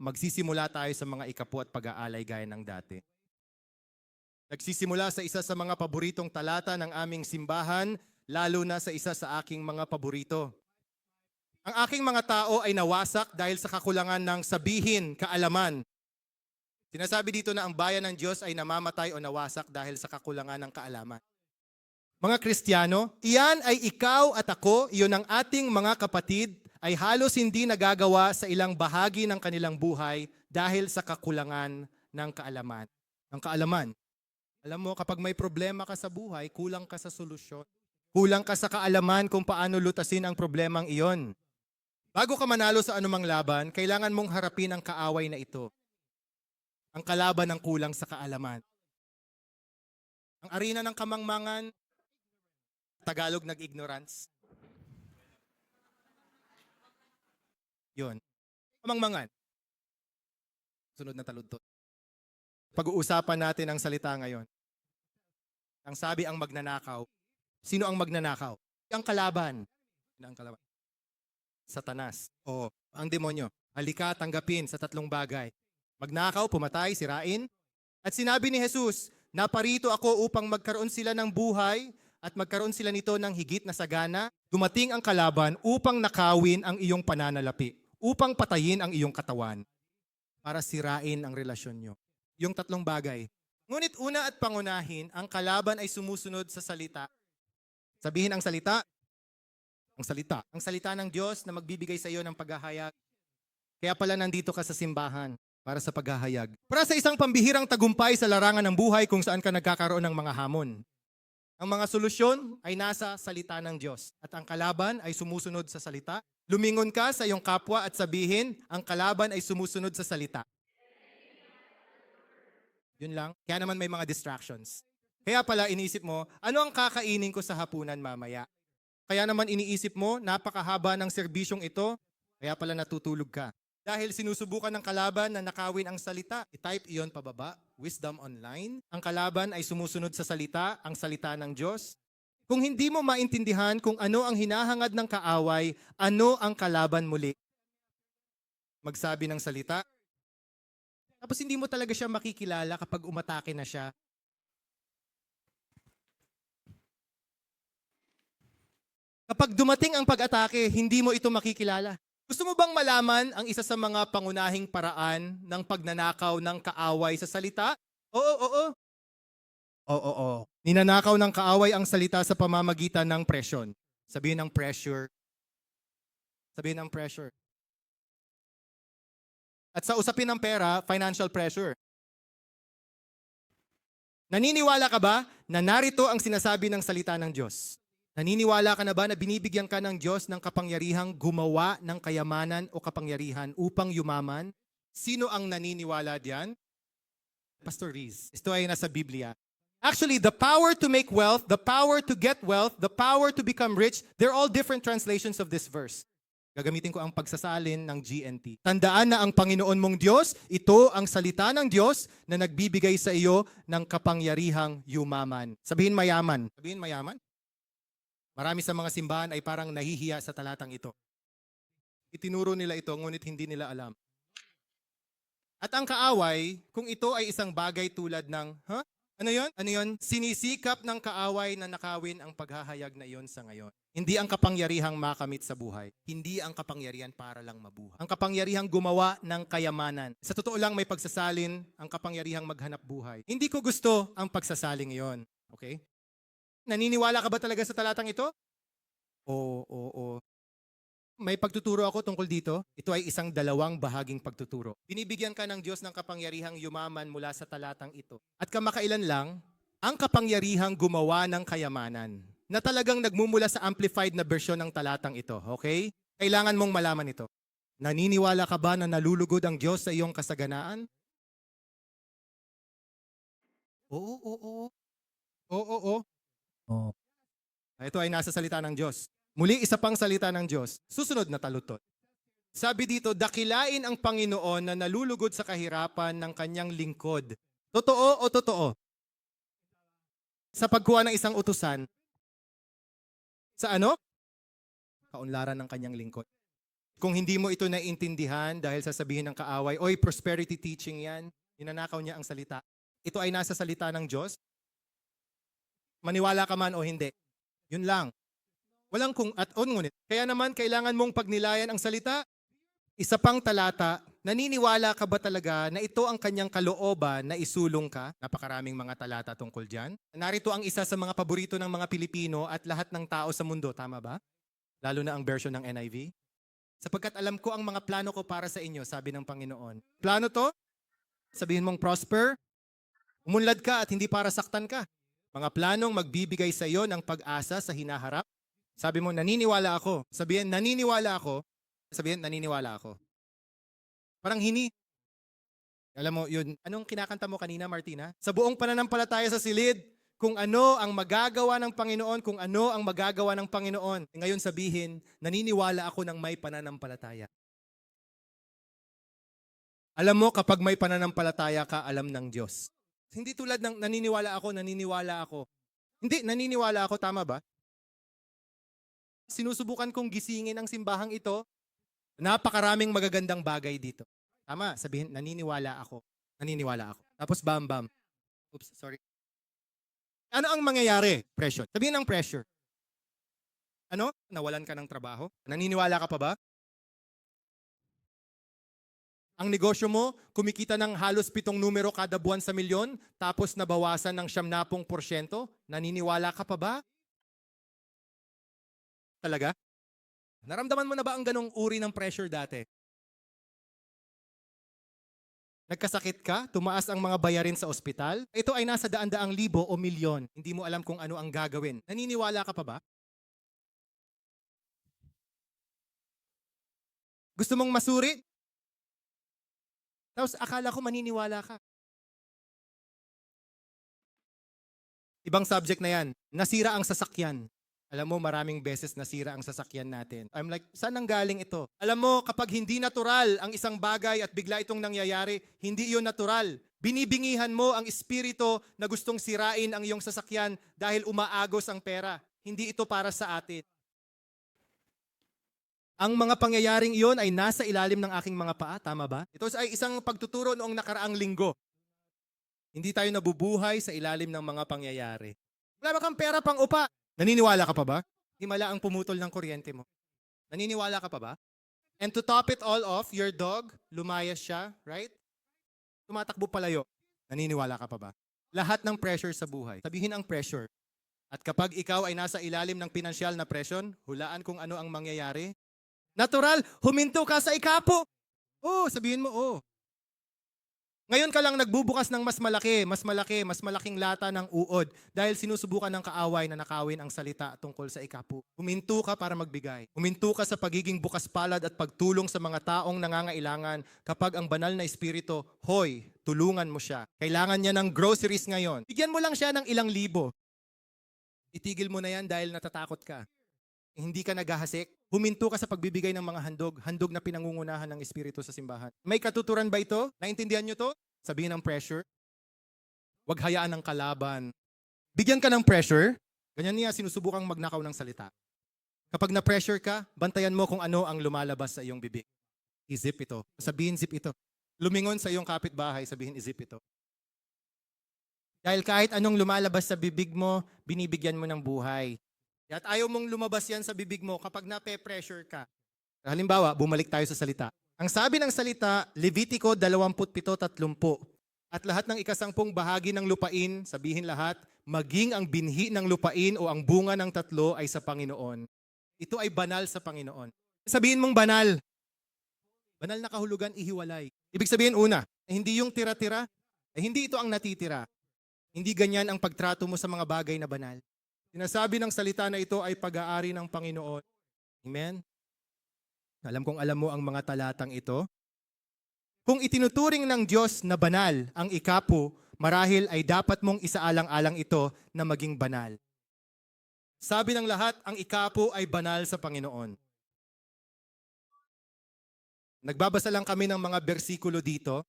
magsisimula tayo sa mga ikapu at pag-aalay gaya ng dati. Nagsisimula sa isa sa mga paboritong talata ng aming simbahan, lalo na sa isa sa aking mga paborito. Ang aking mga tao ay nawasak dahil sa kakulangan ng sabihin, kaalaman. Sinasabi dito na ang bayan ng Diyos ay namamatay o nawasak dahil sa kakulangan ng kaalaman. Mga Kristiyano, iyan ay ikaw at ako, iyon ang ating mga kapatid, ay halos hindi nagagawa sa ilang bahagi ng kanilang buhay dahil sa kakulangan ng kaalaman. Ng kaalaman. Alam mo, kapag may problema ka sa buhay, kulang ka sa solusyon. Kulang ka sa kaalaman kung paano lutasin ang problemang iyon. Bago ka manalo sa anumang laban, kailangan mong harapin ang kaaway na ito. Ang kalaban ng kulang sa kaalaman. Ang arena ng kamangmangan, Tagalog nag-ignorance. Yun. Kamangmangan. Sunod na taludtot. Pag-uusapan natin ang salita ngayon. Ang sabi ang magnanakaw. Sino ang magnanakaw? Ang kalaban. Ang kalaban? Satanas. O ang demonyo. Halika, tanggapin sa tatlong bagay. Magnakaw, pumatay, sirain. At sinabi ni Jesus, naparito ako upang magkaroon sila ng buhay at magkaroon sila nito ng higit na sagana. Dumating ang kalaban upang nakawin ang iyong pananalapi, upang patayin ang iyong katawan, para sirain ang relasyon nyo. Yung tatlong bagay. Ngunit una at pangunahin, ang kalaban ay sumusunod sa salita. Sabihin ang salita, ang salita. Ang salita ng Diyos na magbibigay sa iyo ng paghahayag. Kaya pala nandito ka sa simbahan para sa paghahayag. Para sa isang pambihirang tagumpay sa larangan ng buhay kung saan ka nagkakaroon ng mga hamon. Ang mga solusyon ay nasa salita ng Diyos. At ang kalaban ay sumusunod sa salita. Lumingon ka sa iyong kapwa at sabihin, ang kalaban ay sumusunod sa salita. Yun lang. Kaya naman may mga distractions. Kaya pala iniisip mo, ano ang kakainin ko sa hapunan mamaya? Kaya naman iniisip mo, napakahaba ng serbisyong ito, kaya pala natutulog ka. Dahil sinusubukan ng kalaban na nakawin ang salita, i-type iyon pababa, Wisdom Online. Ang kalaban ay sumusunod sa salita, ang salita ng Diyos. Kung hindi mo maintindihan kung ano ang hinahangad ng kaaway, ano ang kalaban muli? Magsabi ng salita. Tapos hindi mo talaga siya makikilala kapag umatake na siya. Kapag dumating ang pag-atake, hindi mo ito makikilala. Gusto mo bang malaman ang isa sa mga pangunahing paraan ng pagnanakaw ng kaaway sa salita? Oo, oo. Oo, oo. Ninanakaw ng kaaway ang salita sa pamamagitan ng presyon. Sabihin ng pressure. Sabihin ng pressure. At sa usapin ng pera, financial pressure. Naniniwala ka ba na narito ang sinasabi ng salita ng Diyos? Naniniwala ka na ba na binibigyan ka ng Diyos ng kapangyarihang gumawa ng kayamanan o kapangyarihan upang yumaman? Sino ang naniniwala diyan? Pastor Riz. Ito ay nasa Biblia. Actually, the power to make wealth, the power to get wealth, the power to become rich, they're all different translations of this verse. Gagamitin ko ang pagsasalin ng GNT. Tandaan na ang Panginoon mong Diyos, ito ang salita ng Diyos na nagbibigay sa iyo ng kapangyarihang yumaman. Sabihin mayaman. Sabihin mayaman? Marami sa mga simbahan ay parang nahihiya sa talatang ito. Itinuro nila ito, ngunit hindi nila alam. At ang kaaway, kung ito ay isang bagay tulad ng, ha? Ano yon? Ano yon? Sinisikap ng kaaway na nakawin ang paghahayag na iyon sa ngayon. Hindi ang kapangyarihang makamit sa buhay. Hindi ang kapangyarihan para lang mabuhay. Ang kapangyarihang gumawa ng kayamanan. Sa totoo lang may pagsasalin ang kapangyarihang maghanap buhay. Hindi ko gusto ang pagsasaling iyon. Okay? Naniniwala ka ba talaga sa talatang ito? Oo, oo, oo. May pagtuturo ako tungkol dito. Ito ay isang dalawang bahaging pagtuturo. Binibigyan ka ng Diyos ng kapangyarihang yumaman mula sa talatang ito. At kamakailan lang, ang kapangyarihang gumawa ng kayamanan na talagang nagmumula sa amplified na bersyon ng talatang ito. Okay? Kailangan mong malaman ito. Naniniwala ka ba na nalulugod ang Diyos sa iyong kasaganaan? Oo, oo, oo. Oo, oo. Oo. Ito ay nasa salita ng Diyos. Muli, isa pang salita ng Diyos. Susunod na talutot. Sabi dito, dakilain ang Panginoon na nalulugod sa kahirapan ng kanyang lingkod. Totoo o totoo? Sa pagkuha ng isang utusan, sa ano? Kaunlaran ng kanyang lingkod. Kung hindi mo ito naiintindihan dahil sasabihin ng kaaway, oy, prosperity teaching yan, ninanakaw niya ang salita. Ito ay nasa salita ng Diyos. Maniwala ka man o hindi. Yun lang. Walang kung at on ngunit. Kaya naman, kailangan mong pagnilayan ang salita. Isa pang talata, naniniwala ka ba talaga na ito ang kanyang kalooban na isulong ka? Napakaraming mga talata tungkol dyan. Narito ang isa sa mga paborito ng mga Pilipino at lahat ng tao sa mundo, tama ba? Lalo na ang version ng NIV. Sapagkat alam ko ang mga plano ko para sa inyo, sabi ng Panginoon. Plano to? Sabihin mong prosper, umunlad ka at hindi para saktan ka. Mga planong magbibigay sa iyo ng pag-asa sa hinaharap. Sabi mo, naniniwala ako. Sabihin, naniniwala ako. Sabihin, naniniwala ako. Parang hini. Alam mo, yun. Anong kinakanta mo kanina, Martina? Sa buong pananampalataya sa silid, kung ano ang magagawa ng Panginoon, kung ano ang magagawa ng Panginoon. Ngayon sabihin, naniniwala ako ng may pananampalataya. Alam mo, kapag may pananampalataya ka, alam ng Diyos. Hindi tulad ng naniniwala ako, naniniwala ako. Hindi, naniniwala ako, tama ba? Sinusubukan kong gisingin ang simbahang ito. Napakaraming magagandang bagay dito. Tama, sabihin, naniniwala ako. Naniniwala ako. Tapos bam bam. Oops, sorry. Ano ang mangyayari? Pressure. Sabihin ng pressure. Ano? Nawalan ka ng trabaho? Naniniwala ka pa ba? Ang negosyo mo, kumikita ng halos pitong numero kada buwan sa milyon, tapos nabawasan ng siyam na pong porsyento? Naniniwala ka pa ba? Talaga? Naramdaman mo na ba ang ganong uri ng pressure dati? Nagkasakit ka? Tumaas ang mga bayarin sa ospital? Ito ay nasa daan-daang libo o milyon. Hindi mo alam kung ano ang gagawin. Naniniwala ka pa ba? Gusto mong masuri? Tapos akala ko maniniwala ka. Ibang subject na yan. Nasira ang sasakyan. Alam mo, maraming beses nasira ang sasakyan natin. I'm like, saan ang galing ito? Alam mo, kapag hindi natural ang isang bagay at bigla itong nangyayari, hindi iyon natural. Binibingihan mo ang espiritu na gustong sirain ang iyong sasakyan dahil umaagos ang pera. Hindi ito para sa atin. Ang mga pangyayaring iyon ay nasa ilalim ng aking mga paa, tama ba? Ito ay isang pagtuturo noong nakaraang linggo. Hindi tayo nabubuhay sa ilalim ng mga pangyayari. Wala ba kang pera pang upa? Naniniwala ka pa ba? Himala ang pumutol ng kuryente mo. Naniniwala ka pa ba? And to top it all off, your dog, lumayas siya, right? Tumatakbo palayo. Naniniwala ka pa ba? Lahat ng pressure sa buhay. Sabihin ang pressure. At kapag ikaw ay nasa ilalim ng pinansyal na presyon, hulaan kung ano ang mangyayari. Natural, huminto ka sa ikapo. Oo, sabihin mo, oo. Ngayon ka lang nagbubukas ng mas malaki, mas malaki, mas malaking lata ng uod dahil sinusubukan ng kaaway na nakawin ang salita tungkol sa ikapu. Huminto ka para magbigay. Huminto ka sa pagiging bukas palad at pagtulong sa mga taong nangangailangan kapag ang banal na espiritu, hoy, tulungan mo siya. Kailangan niya ng groceries ngayon. Bigyan mo lang siya ng ilang libo. Itigil mo na yan dahil natatakot ka. Hindi ka naghahasik. Huminto ka sa pagbibigay ng mga handog, handog na pinangungunahan ng Espiritu sa simbahan. May katuturan ba ito? Naintindihan nyo to? Sabihin ng pressure. Huwag hayaan ng kalaban. Bigyan ka ng pressure. Ganyan niya sinusubukang magnakaw ng salita. Kapag na-pressure ka, bantayan mo kung ano ang lumalabas sa iyong bibig. I-zip ito. Sabihin zip ito. Lumingon sa iyong kapitbahay, sabihin i-zip ito. Dahil kahit anong lumalabas sa bibig mo, binibigyan mo ng buhay. At ayaw mong lumabas yan sa bibig mo kapag nape-pressure ka. Halimbawa, bumalik tayo sa salita. Ang sabi ng salita, Levitico 27.30, at lahat ng ikasangpong bahagi ng lupain, sabihin lahat, maging ang binhi ng lupain o ang bunga ng tatlo ay sa Panginoon. Ito ay banal sa Panginoon. Sabihin mong banal. Banal na kahulugan, ihiwalay. Ibig sabihin, una, eh, hindi yung tira-tira, eh, hindi ito ang natitira. Hindi ganyan ang pagtrato mo sa mga bagay na banal. Sinasabi ng salita na ito ay pag-aari ng Panginoon. Amen? Alam kong alam mo ang mga talatang ito. Kung itinuturing ng Diyos na banal ang ikapo, marahil ay dapat mong isaalang-alang ito na maging banal. Sabi ng lahat, ang ikapo ay banal sa Panginoon. Nagbabasa lang kami ng mga bersikulo dito.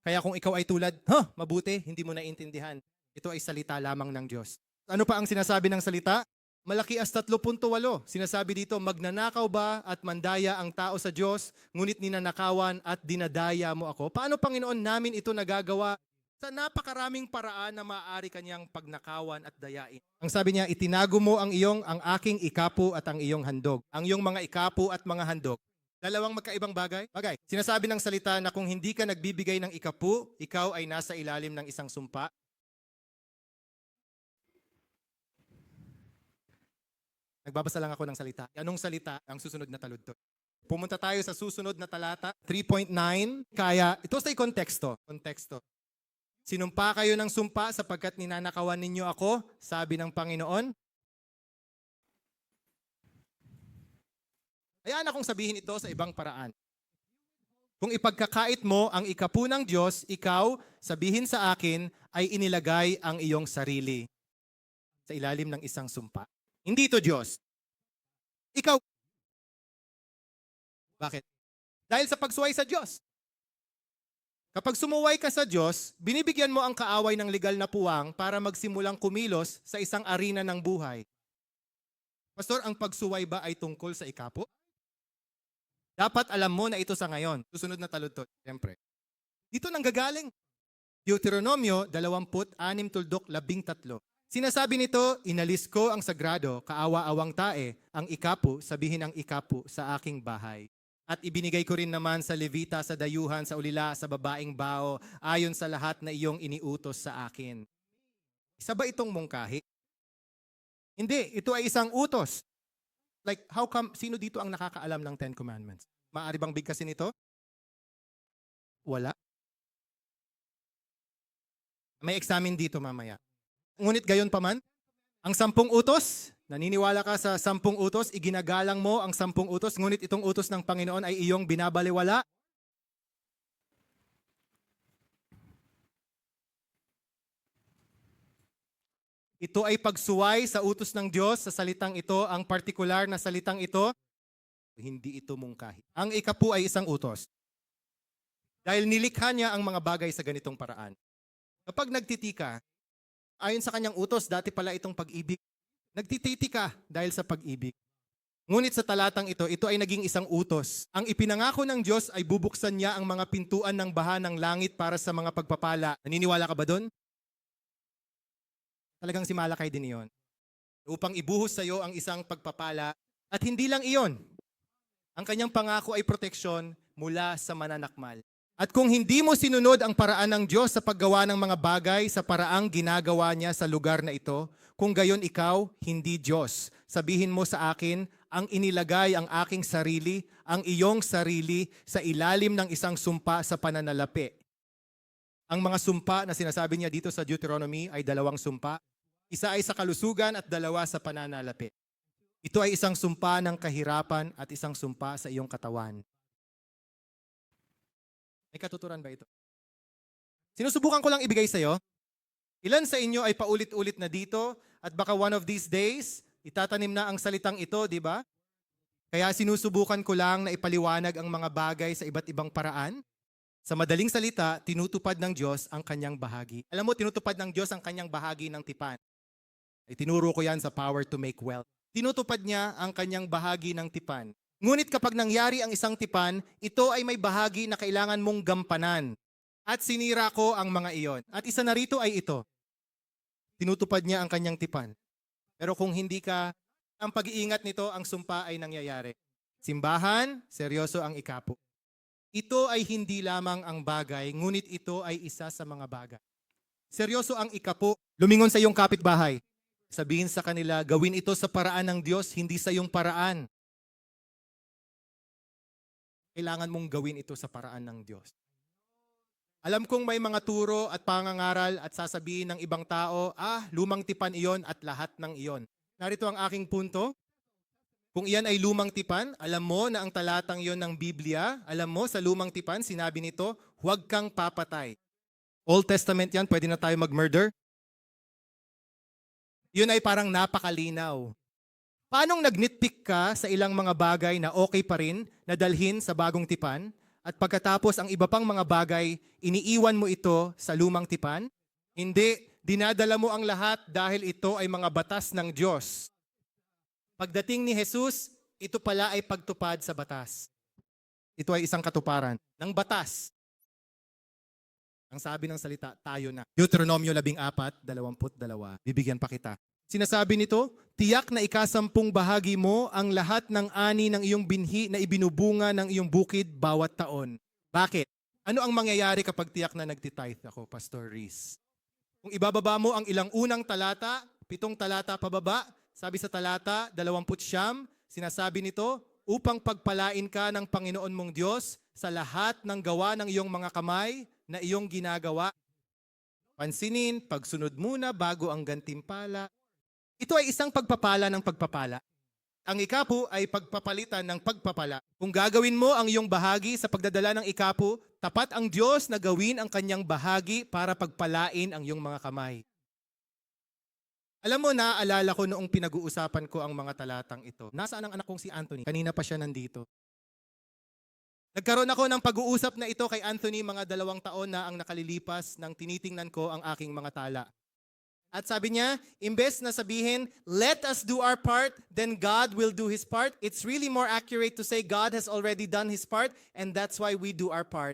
Kaya kung ikaw ay tulad, huh, mabuti, hindi mo naiintindihan. Ito ay salita lamang ng Diyos. Ano pa ang sinasabi ng salita? Malaki as 3.8. Sinasabi dito, magnanakaw ba at mandaya ang tao sa Diyos, ngunit ninanakawan at dinadaya mo ako? Paano, Panginoon, namin ito nagagawa sa napakaraming paraan na maaari kanyang pagnakawan at dayain? Ang sabi niya, itinago mo ang iyong, ang aking ikapu at ang iyong handog. Ang iyong mga ikapu at mga handog. Dalawang magkaibang bagay? Bagay. Sinasabi ng salita na kung hindi ka nagbibigay ng ikapu, ikaw ay nasa ilalim ng isang sumpa. Nagbabasa lang ako ng salita. Anong salita ang susunod na taludtod? Pumunta tayo sa susunod na talata, 3.9. Kaya, ito sa konteksto. Konteksto. Sinumpa kayo ng sumpa sapagkat ninanakawan ninyo ako, sabi ng Panginoon. Hayaan akong sabihin ito sa ibang paraan. Kung ipagkakait mo ang ikapu ng Diyos, ikaw, sabihin sa akin, ay inilagay ang iyong sarili sa ilalim ng isang sumpa. Hindi ito Diyos. Ikaw. Bakit? Dahil sa pagsuway sa Diyos. Kapag sumuway ka sa Diyos, binibigyan mo ang kaaway ng legal na puwang para magsimulang kumilos sa isang arena ng buhay. Pastor, ang pagsuway ba ay tungkol sa ikapo? Dapat alam mo na ito sa ngayon. Susunod na taludtod, siyempre. Dito nanggagaling. Deuteronomio 26 tuldok 13. Sinasabi nito, inalis ko ang sagrado, kaawa-awang tae, ang ikapu, sabihin ang ikapu sa aking bahay. At ibinigay ko rin naman sa Levita, sa dayuhan, sa ulila, sa babaeng bao, ayon sa lahat na iyong iniutos sa akin. Isa ba itong mungkahi? Hindi, ito ay isang utos. Like, how come, sino dito ang nakakaalam ng Ten Commandments? Maari bang bigkasin ito? Wala. May examine dito mamaya. Ngunit gayon pa man, ang sampung utos, naniniwala ka sa sampung utos, iginagalang mo ang sampung utos, ngunit itong utos ng Panginoon ay iyong binabaliwala. Ito ay pagsuway sa utos ng Diyos sa salitang ito, ang partikular na salitang ito, hindi ito mungkahi. Ang ikapu ay isang utos. Dahil nilikha niya ang mga bagay sa ganitong paraan. Kapag nagtitika, ayon sa kanyang utos, dati pala itong pag-ibig. Nagtititi ka dahil sa pag-ibig. Ngunit sa talatang ito, ito ay naging isang utos. Ang ipinangako ng Diyos ay bubuksan niya ang mga pintuan ng baha ng langit para sa mga pagpapala. Naniniwala ka ba doon? Talagang si Malakay din iyon. Upang ibuhos sa iyo ang isang pagpapala. At hindi lang iyon. Ang kanyang pangako ay proteksyon mula sa mananakmal. At kung hindi mo sinunod ang paraan ng Diyos sa paggawa ng mga bagay sa paraang ginagawa niya sa lugar na ito, kung gayon ikaw, hindi Diyos. Sabihin mo sa akin, ang inilagay ang aking sarili, ang iyong sarili, sa ilalim ng isang sumpa sa pananalapi. Ang mga sumpa na sinasabi niya dito sa Deuteronomy ay dalawang sumpa. Isa ay sa kalusugan at dalawa sa pananalapi. Ito ay isang sumpa ng kahirapan at isang sumpa sa iyong katawan. May katuturan ba ito? Sinusubukan ko lang ibigay sa iyo. Ilan sa inyo ay paulit-ulit na dito at baka one of these days, itatanim na ang salitang ito, di ba? Kaya sinusubukan ko lang na ipaliwanag ang mga bagay sa iba't ibang paraan. Sa madaling salita, tinutupad ng Diyos ang kanyang bahagi. Alam mo, tinutupad ng Diyos ang kanyang bahagi ng tipan. Ay tinuro ko yan sa Power to Make Wealth. Tinutupad niya ang kanyang bahagi ng tipan. Ngunit kapag nangyari ang isang tipan, ito ay may bahagi na kailangan mong gampanan. At sinira ko ang mga iyon. At isa na rito ay ito. Tinutupad niya ang kanyang tipan. Pero kung hindi ka, ang pag-iingat nito, ang sumpa ay nangyayari. Simbahan, seryoso ang ikapo. Ito ay hindi lamang ang bagay, ngunit ito ay isa sa mga bagay. Seryoso ang ikapo. Lumingon sa iyong kapitbahay. Sabihin sa kanila, gawin ito sa paraan ng Diyos, hindi sa iyong paraan. Kailangan mong gawin ito sa paraan ng Diyos. Alam kong may mga turo at pangangaral at sasabihin ng ibang tao, ah, lumang tipan iyon at lahat ng iyon. Narito ang aking punto. Kung iyan ay lumang tipan, alam mo na ang talatang iyon ng Biblia, alam mo sa lumang tipan, sinabi nito, huwag kang papatay. Old Testament yan, pwede na tayo mag-murder. Yun ay parang napakalinaw. Paanong nag-nitpick ka sa ilang mga bagay na okay pa rin na dalhin sa bagong tipan at pagkatapos ang iba pang mga bagay, iniiwan mo ito sa lumang tipan? Hindi, dinadala mo ang lahat dahil ito ay mga batas ng Diyos. Pagdating ni Jesus, ito pala ay pagtupad sa batas. Ito ay isang katuparan ng batas. Ang sabi ng salita, tayo na. Deuteronomio 14, 22. Bibigyan pa kita. Sinasabi nito, tiyak na ikasampung bahagi mo ang lahat ng ani ng iyong binhi na ibinubunga ng iyong bukid bawat taon. Bakit? Ano ang mangyayari kapag tiyak na nagtitithe ako, Pastor Reese? Kung ibababa mo ang ilang unang talata, pitong talata pababa, sabi sa talata, 20 siyam, sinasabi nito, upang pagpalain ka ng Panginoon mong Diyos sa lahat ng gawa ng iyong mga kamay na iyong ginagawa. Pansinin, pagsunod muna bago ang gantimpala. Ito ay isang pagpapala ng pagpapala. Ang ikapu ay pagpapalitan ng pagpapala. Kung gagawin mo ang iyong bahagi sa pagdadala ng ikapu, tapat ang Diyos na gawin ang kanyang bahagi para pagpalain ang iyong mga kamay. Alam mo, naaalala ko noong pinag-uusapan ko ang mga talatang ito. Nasaan ang anak kong si Anthony? Kanina pa siya nandito. Nagkaroon ako ng pag-uusap na ito kay Anthony mga dalawang taon na ang nakalilipas nang tinitingnan ko ang aking mga tala. At sabi niya, imbes na sabihin, let us do our part, then God will do His part. It's really more accurate to say God has already done His part, and that's why we do our part.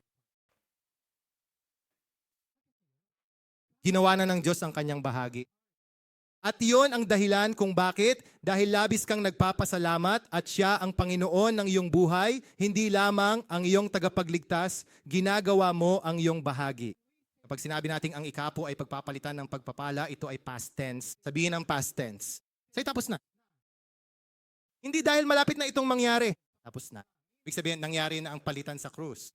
Ginawa na ng Diyos ang kanyang bahagi. At iyon ang dahilan kung bakit, dahil labis kang nagpapasalamat at siya ang Panginoon ng iyong buhay, hindi lamang ang iyong tagapagligtas, ginagawa mo ang iyong bahagi. Kapag sinabi nating ang ikapo ay pagpapalitan ng pagpapala, ito ay past tense. Sabihin ang past tense. Say tapos na. Hindi dahil malapit na itong mangyari. Tapos na. Ibig sabihin, nangyari na ang palitan sa krus.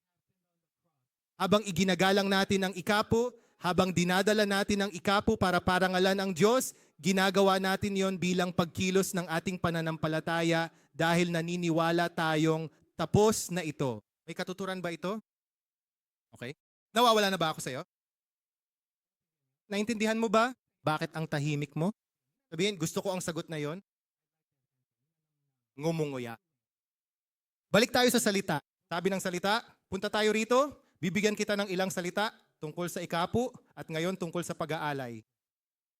Habang iginagalang natin ang ikapo, habang dinadala natin ang ikapo para parangalan ang Diyos, ginagawa natin yon bilang pagkilos ng ating pananampalataya dahil naniniwala tayong tapos na ito. May katuturan ba ito? Okay. Nawawala na ba ako sa'yo? Naintindihan mo ba? Bakit ang tahimik mo? Sabihin, gusto ko ang sagot na yon. Ngumunguya. Balik tayo sa salita. Sabi ng salita, punta tayo rito, bibigyan kita ng ilang salita tungkol sa ikapu at ngayon tungkol sa pag-aalay.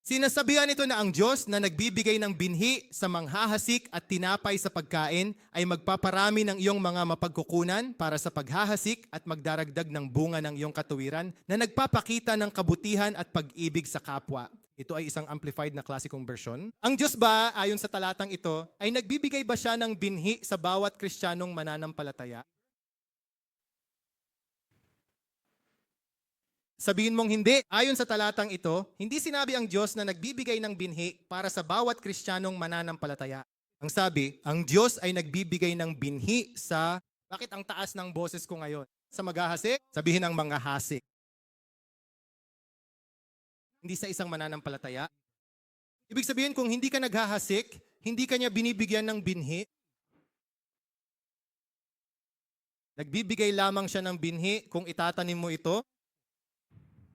Sinasabihan ito na ang Diyos na nagbibigay ng binhi sa manghahasik at tinapay sa pagkain ay magpaparami ng iyong mga mapagkukunan para sa paghahasik at magdaragdag ng bunga ng iyong katuwiran na nagpapakita ng kabutihan at pag-ibig sa kapwa. Ito ay isang amplified na klasikong version. Ang Diyos ba, ayon sa talatang ito, ay nagbibigay ba siya ng binhi sa bawat kristyanong mananampalataya? Sabihin mong hindi. Ayon sa talatang ito, hindi sinabi ang Diyos na nagbibigay ng binhi para sa bawat kristyanong mananampalataya. Ang sabi, ang Diyos ay nagbibigay ng binhi sa... Bakit ang taas ng boses ko ngayon? Sa maghahasik? Sabihin ang mga hasik. Hindi sa isang mananampalataya. Ibig sabihin, kung hindi ka naghahasik, hindi ka niya binibigyan ng binhi, nagbibigay lamang siya ng binhi kung itatanim mo ito,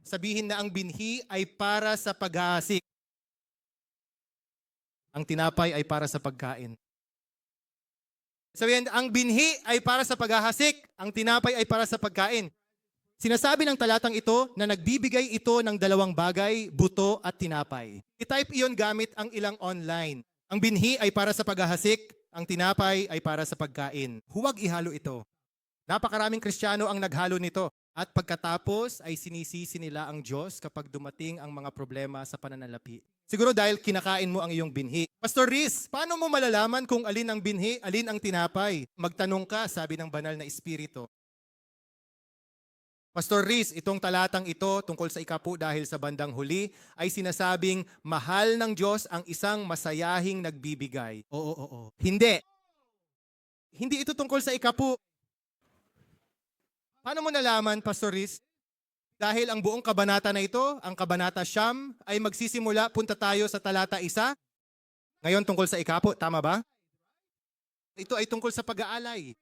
sabihin na ang binhi ay para sa paghahasik. Ang tinapay ay para sa pagkain. Sabihin, ang binhi ay para sa paghahasik, ang tinapay ay para sa pagkain. Sinasabi ng talatang ito na nagbibigay ito ng dalawang bagay, buto at tinapay. I-type iyon gamit ang ilang online. Ang binhi ay para sa paghahasik, ang tinapay ay para sa pagkain. Huwag ihalo ito. Napakaraming Kristiyano ang naghalo nito. At pagkatapos ay sinisisi nila ang Diyos kapag dumating ang mga problema sa pananalapi. Siguro dahil kinakain mo ang iyong binhi. Pastor Riz, paano mo malalaman kung alin ang binhi, alin ang tinapay? Magtanong ka, sabi ng banal na espiritu. Pastor Riz, itong talatang ito tungkol sa ikapu dahil sa bandang huli ay sinasabing mahal ng Diyos ang isang masayahing nagbibigay. Oo, oo, oo. Hindi. Hindi ito tungkol sa ikapu. Paano mo nalaman, Pastor Riz? Dahil ang buong kabanata na ito, ang kabanata Siyam, ay magsisimula, punta tayo sa talata isa. Ngayon tungkol sa ikapo, tama ba? Ito ay tungkol sa pag-aalay.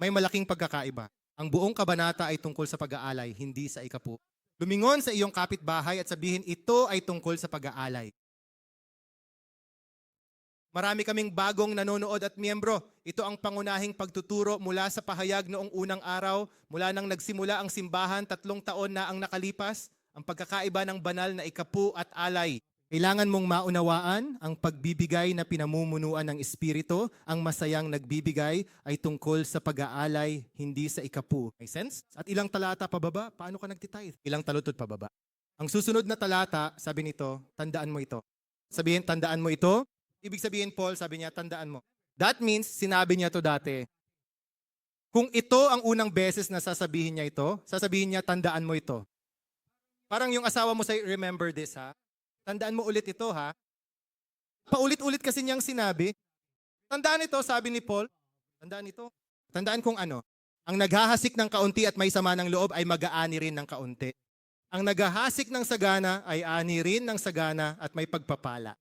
May malaking pagkakaiba. Ang buong kabanata ay tungkol sa pag-aalay, hindi sa ikapo. Lumingon sa iyong kapitbahay at sabihin, ito ay tungkol sa pag-aalay. Marami kaming bagong nanonood at miyembro. Ito ang pangunahing pagtuturo mula sa pahayag noong unang araw, mula nang nagsimula ang simbahan tatlong taon na ang nakalipas, ang pagkakaiba ng banal na ikapu at alay. Kailangan mong maunawaan ang pagbibigay na pinamumunuan ng Espiritu, ang masayang nagbibigay ay tungkol sa pag-aalay, hindi sa ikapu. May sense? At ilang talata pababa, paano ka nagtitithe? Ilang talutod pababa. Ang susunod na talata, sabi nito, tandaan mo ito. Sabihin, tandaan mo ito. Ibig sabihin, Paul, sabi niya, tandaan mo. That means, sinabi niya to dati. Kung ito ang unang beses na sasabihin niya ito, sasabihin niya, tandaan mo ito. Parang yung asawa mo say, remember this ha. Tandaan mo ulit ito ha. Paulit-ulit kasi niyang sinabi. Tandaan ito, sabi ni Paul. Tandaan ito. Tandaan kung ano. Ang naghahasik ng kaunti at may sama ng loob ay mag-aani rin ng kaunti. Ang naghahasik ng sagana ay ani rin ng sagana at may pagpapala.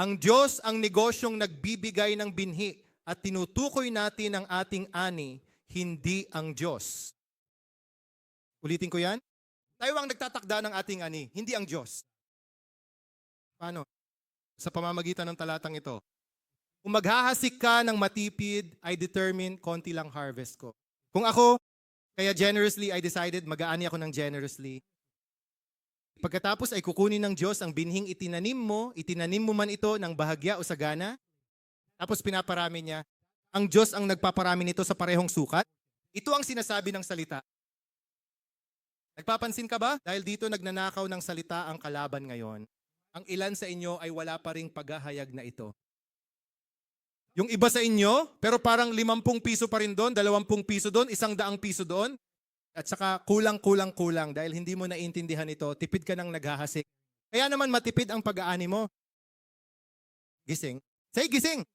Ang Diyos ang negosyong nagbibigay ng binhi at tinutukoy natin ang ating ani, hindi ang Diyos. Ulitin ko yan. Tayo ang nagtatakda ng ating ani, hindi ang Diyos. Paano? Sa pamamagitan ng talatang ito. Kung maghahasik ka ng matipid, I determine konti lang harvest ko. Kung ako, kaya generously, I decided mag-aani ako ng generously. Pagkatapos ay kukunin ng Diyos ang binhing itinanim mo, itinanim mo man ito ng bahagya o sagana, tapos pinaparami niya. Ang Diyos ang nagpaparami nito sa parehong sukat. Ito ang sinasabi ng salita. Nagpapansin ka ba? Dahil dito nagnanakaw ng salita ang kalaban ngayon. Ang ilan sa inyo ay wala pa ring paghahayag na ito. Yung iba sa inyo, pero parang 50 piso pa rin doon, 20 piso doon, isang daang piso doon. At saka kulang-kulang-kulang dahil hindi mo naiintindihan ito, tipid ka nang naghahasik. Kaya naman matipid ang pag-aani mo. Gising. Say gising!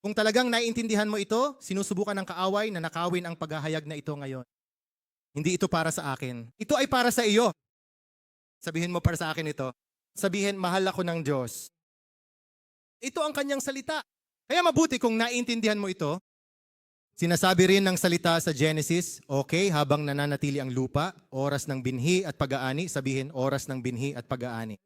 Kung talagang naiintindihan mo ito, sinusubukan ng kaaway na nakawin ang paghahayag na ito ngayon. Hindi ito para sa akin. Ito ay para sa iyo. Sabihin mo para sa akin ito. Sabihin, mahal ako ng Diyos. Ito ang kanyang salita. Kaya mabuti kung naiintindihan mo ito, Sinasabi rin ng salita sa Genesis, okay, habang nananatili ang lupa, oras ng binhi at pag-aani, sabihin, oras ng binhi at pag-aani.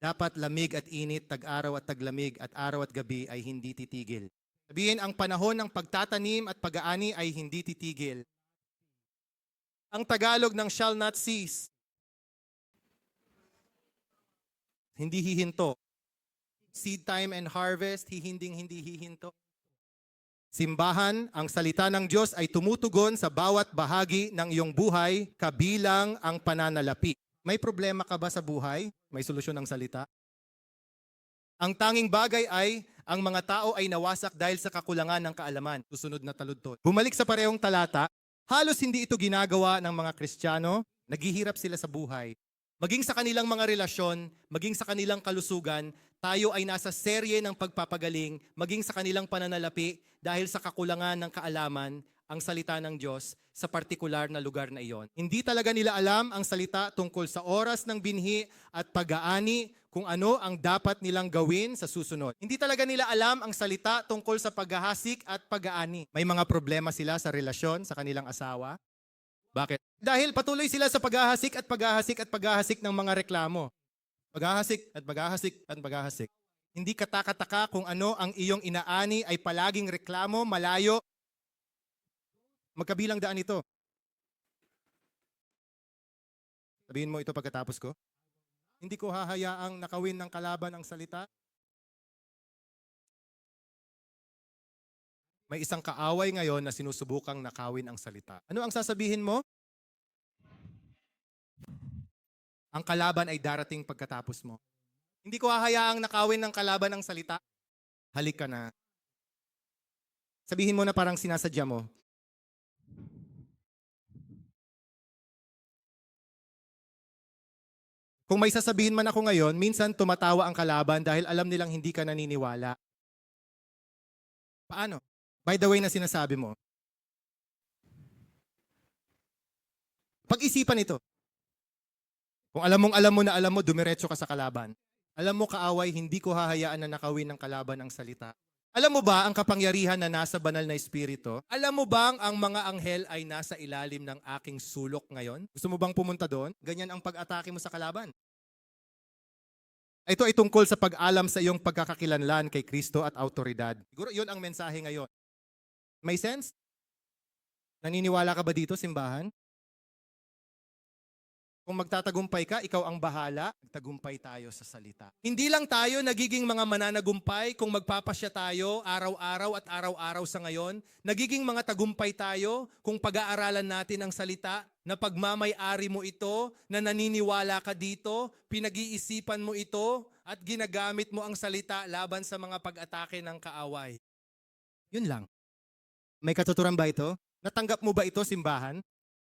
Dapat lamig at init, tag-araw at taglamig, at araw at gabi ay hindi titigil. Sabihin, ang panahon ng pagtatanim at pag-aani ay hindi titigil. Ang Tagalog ng shall not cease. Hindi hihinto. Seed time and harvest, hihinding hindi hihinto. Simbahan, ang salita ng Diyos ay tumutugon sa bawat bahagi ng iyong buhay, kabilang ang pananalapi. May problema ka ba sa buhay? May solusyon ng salita? Ang tanging bagay ay, ang mga tao ay nawasak dahil sa kakulangan ng kaalaman. Susunod na taludtod. Bumalik sa parehong talata, halos hindi ito ginagawa ng mga Kristiyano, naghihirap sila sa buhay. Maging sa kanilang mga relasyon, maging sa kanilang kalusugan, tayo ay nasa serye ng pagpapagaling, maging sa kanilang pananalapi dahil sa kakulangan ng kaalaman ang salita ng Diyos sa partikular na lugar na iyon. Hindi talaga nila alam ang salita tungkol sa oras ng binhi at pag-aani kung ano ang dapat nilang gawin sa susunod. Hindi talaga nila alam ang salita tungkol sa paghahasik at pag-aani. May mga problema sila sa relasyon sa kanilang asawa. Bakit? Dahil patuloy sila sa paghahasik at paghahasik at paghahasik ng mga reklamo. Paghahasik at paghahasik at paghahasik. Hindi katakataka kung ano ang iyong inaani ay palaging reklamo, malayo. Magkabilang daan ito. Sabihin mo ito pagkatapos ko. Hindi ko hahayaang nakawin ng kalaban ang salita. May isang kaaway ngayon na sinusubukang nakawin ang salita. Ano ang sasabihin mo? Ang kalaban ay darating pagkatapos mo. Hindi ko hahayaang nakawin ng kalaban ang salita. Halik ka na. Sabihin mo na parang sinasadya mo. Kung may sasabihin man ako ngayon, minsan tumatawa ang kalaban dahil alam nilang hindi ka naniniwala. Paano? By the way na sinasabi mo. Pag-isipan ito. Kung alam mong alam mo na alam mo, dumiretso ka sa kalaban. Alam mo kaaway, hindi ko hahayaan na nakawin ng kalaban ang salita. Alam mo ba ang kapangyarihan na nasa banal na espiritu? Alam mo bang ang mga anghel ay nasa ilalim ng aking sulok ngayon? Gusto mo bang pumunta doon? Ganyan ang pag-atake mo sa kalaban. Ito ay tungkol sa pag-alam sa iyong pagkakakilanlan kay Kristo at autoridad. Siguro yun ang mensahe ngayon. May sense? Naniniwala ka ba dito, simbahan? Kung magtatagumpay ka, ikaw ang bahala. Magtagumpay tayo sa salita. Hindi lang tayo nagiging mga mananagumpay kung magpapasya tayo araw-araw at araw-araw sa ngayon. Nagiging mga tagumpay tayo kung pag-aaralan natin ang salita na pagmamay-ari mo ito, na naniniwala ka dito, pinag-iisipan mo ito, at ginagamit mo ang salita laban sa mga pag-atake ng kaaway. Yun lang. May katuturan ba ito? Natanggap mo ba ito, simbahan?